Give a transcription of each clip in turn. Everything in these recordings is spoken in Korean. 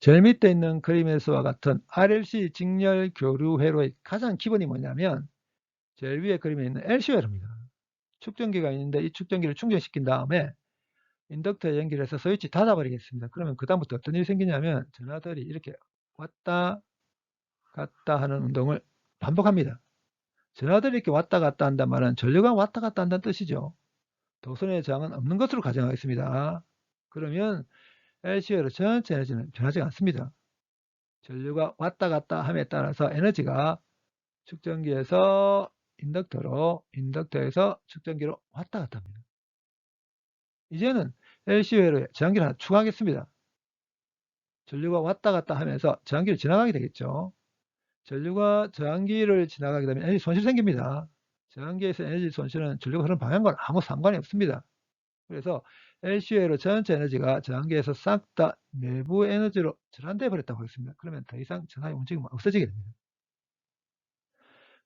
제일 밑에 있는 그림에서와 같은 RLC 직렬 교류 회로의 가장 기본이 뭐냐면 제일 위에 그림에 있는 LC 회로입니다. 축전기가 있는데 이 축전기를 충전시킨 다음에 인덕터에 연결해서 스위치 닫아버리겠습니다. 그러면 그 다음부터 어떤 일이 생기냐면 전화들이 이렇게 왔다 갔다 하는 운동을 반복합니다. 전화들이 이렇게 왔다 갔다 한단 말은 전류가 왔다 갔다 한다는 뜻이죠. 도선의 저항은 없는 것으로 가정하겠습니다. 그러면 LCO로 전체 에너지는 변하지 않습니다. 전류가 왔다 갔다 함에 따라서 에너지가 축전기에서 인덕터로, 인덕터에서 축전기로 왔다 갔다 합니다. 이제는 LC회로에 저항기를 하나 추가하겠습니다. 전류가 왔다 갔다 하면서 저항기를 지나가게 되겠죠. 전류가 저항기를 지나가게 되면 에너지 손실이 생깁니다. 저항기에서 에너지 손실은 전류가 흐르는 방향과는 아무 상관이 없습니다. 그래서 LCA로 전체 에너지가 저항기에서 싹 다 내부 에너지로 전환돼 버렸다고 하겠습니다. 그러면 더 이상 전하의 움직임은 없어지게 됩니다.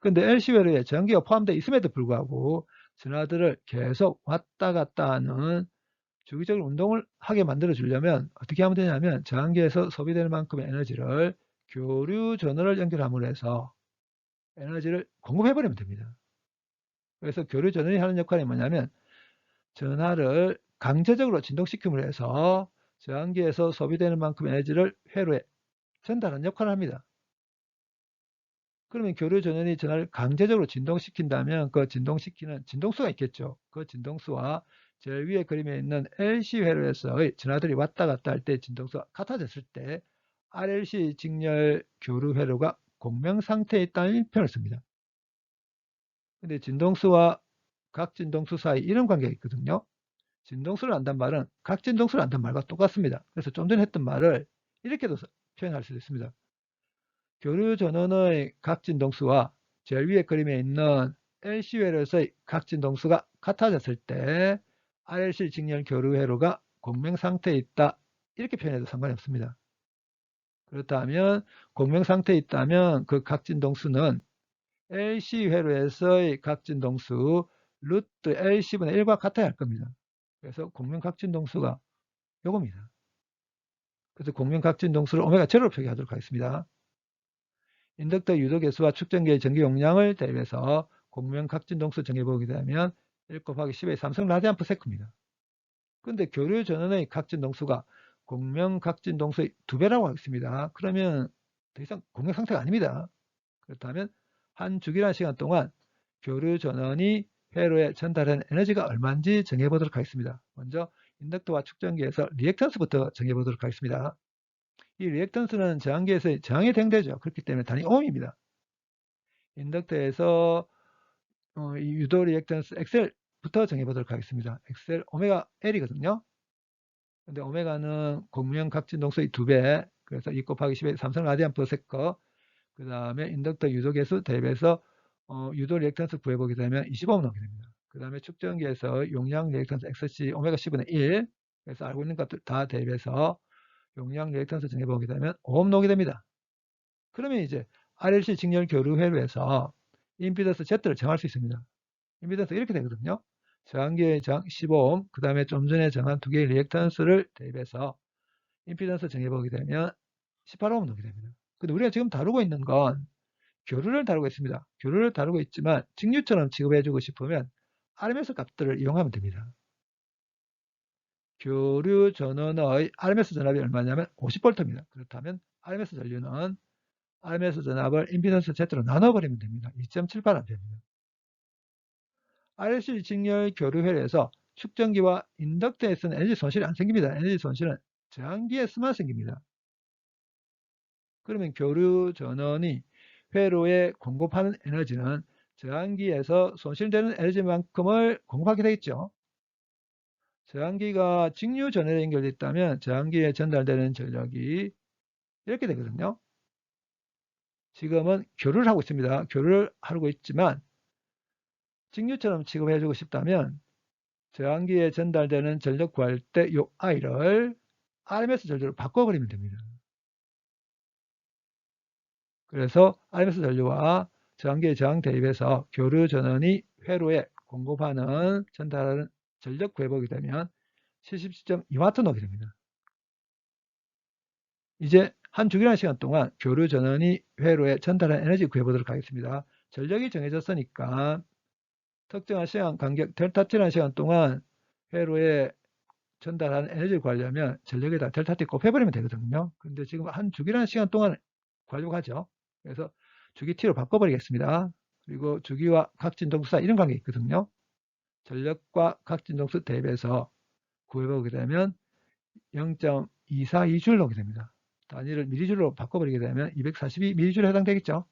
근데 LC회로에 전기가 포함되어 있음에도 불구하고 전하들을 계속 왔다 갔다 하는 주기적인 운동을 하게 만들어 주려면 어떻게 하면 되냐면 저항기에서 소비되는 만큼의 에너지를 교류 전원을 연결함으로 해서 에너지를 공급해 버리면 됩니다. 그래서 교류 전원이 하는 역할이 뭐냐면 전하를 강제적으로 진동시킴으로 해서 저항기에서 소비되는 만큼의 에너지를 회로에 전달하는 역할을 합니다. 그러면 교류 전원이 전화를 강제적으로 진동시킨다면 그 진동시키는 진동수가 있겠죠. 그 진동수와 제일 위에 그림에 있는 LC 회로에서의 전화들이 왔다 갔다 할 때 진동수가 같아졌을 때 RLC 직렬 교류 회로가 공명 상태에 있다는 표현을 씁니다. 근데 진동수와 각 진동수 사이 이런 관계가 있거든요. 진동수를 안단 말은 각 진동수를 안단 말과 똑같습니다. 그래서 좀 전에 했던 말을 이렇게도 표현할 수 있습니다. 교류 전원의 각 진동수와 제일 위에 그림에 있는 LC 회로에서의 각 진동수가 같아졌을 때 RLC 직렬 교류 회로가 공명 상태에 있다 이렇게 표현해도 상관이 없습니다. 그렇다면 공명 상태에 있다면 그 각 진동수는 LC 회로에서의 각 진동수 루트 LC분의 1과 같아야 할 겁니다. 그래서 공명 각 진동수가 요겁니다. 그래서 공명 각 진동수를 오메가 제로로 표기하도록 하겠습니다. 인덕터 유도계수와 축전기의 전기 용량을 대입해서 공명 각진동수 정해보게 되면 1 곱하기 10의 3성 라디안 퍼 세크입니다. 근데 교류 전원의 각진동수가 공명 각진동수의 두 배라고 하겠습니다. 그러면 더 이상 공명 상태가 아닙니다. 그렇다면 한 주기란 시간 동안 교류 전원이 회로에 전달하는 에너지가 얼마인지 정해보도록 하겠습니다. 먼저 인덕터와 축전기에서 리액턴스부터 정해보도록 하겠습니다. 이 리액턴스는 저항기에서 저항에 대응되죠. 그렇기 때문에 단위 옴입니다. 인덕터에서 어, 이 유도 리액턴스 엑셀부터 정해보도록 하겠습니다. 엑셀 오메가 L이거든요. 근데 오메가는 공명 각진 동수의 2배, 그래서 2 곱하기 10의 삼성 라디안 퍼 세커, 그 다음에 인덕터 유도계수 대입해서 어, 유도 리액턴스 구해보게 되면 25음 나오게 됩니다. 그 다음에 축전기에서 용량 리액턴스 XC 오메가 10분의 1, 그래서 알고 있는 것들 다 대입해서 용량 리액턴스 정해보게 되면 5옴 나오게 됩니다. 그러면 이제 RLC 직렬 교류 회로에서 임피던스 Z를 정할 수 있습니다. 임피던스 이렇게 되거든요. 저항기의 정 15옴, 그 다음에 좀 전에 정한 두 개의 리액턴스를 대입해서 임피던스 정해보게 되면 18옴 나오게 됩니다. 근데 우리가 지금 다루고 있는 건 교류를 다루고 있습니다. 교류를 다루고 있지만 직류처럼 취급해주고 싶으면 RMS 값들을 이용하면 됩니다. 교류 전원의 RMS 전압이 얼마냐면 50V입니다. 그렇다면 RMS 전류는 RMS 전압을 임피던스 Z로 나눠버리면 됩니다. 2.78A입니다. RLC 직렬 교류회로에서 축전기와 인덕터에 서는 에너지 손실이 안 생깁니다. 에너지 손실은 저항기에서만 생깁니다. 그러면 교류 전원이 회로에 공급하는 에너지는 저항기에서 손실되는 에너지만큼을 공급하게 되겠죠. 저항기가 직류 전원에 연결되어 있다면 저항기에 전달되는 전력이 이렇게 되거든요. 지금은 교류를 하고 있습니다. 교류를 하고 있지만 직류처럼 취급해주고 싶다면 저항기에 전달되는 전력 구할 때 이 I를 RMS 전류로 바꿔버리면 됩니다. 그래서 RMS 전류와 저항기의 저항 대입에서 교류 전원이 회로에 공급하는 전달하는 전력 구해보게 되면 77.2W 나오게 됩니다. 이제 한 주기란 시간 동안 교류 전원이 회로에 전달한 에너지 구해보도록 하겠습니다. 전력이 정해졌으니까 특정한 시간 간격 델타 t라는 시간 동안 회로에 전달한 에너지를 구하려면 전력에다 델타 t 곱해버리면 되거든요. 근데 지금 한 주기라는 시간 동안 구하려고 하죠. 그래서 주기 t로 바꿔버리겠습니다. 그리고 주기와 각 진동수 사이 이런 관계 있거든요. 전력과 각 진동수 대비해서 구해보게 되면 0.242줄로 오게 됩니다. 단위를 미리줄로 바꿔버리게 되면 242 미리줄에 해당되겠죠.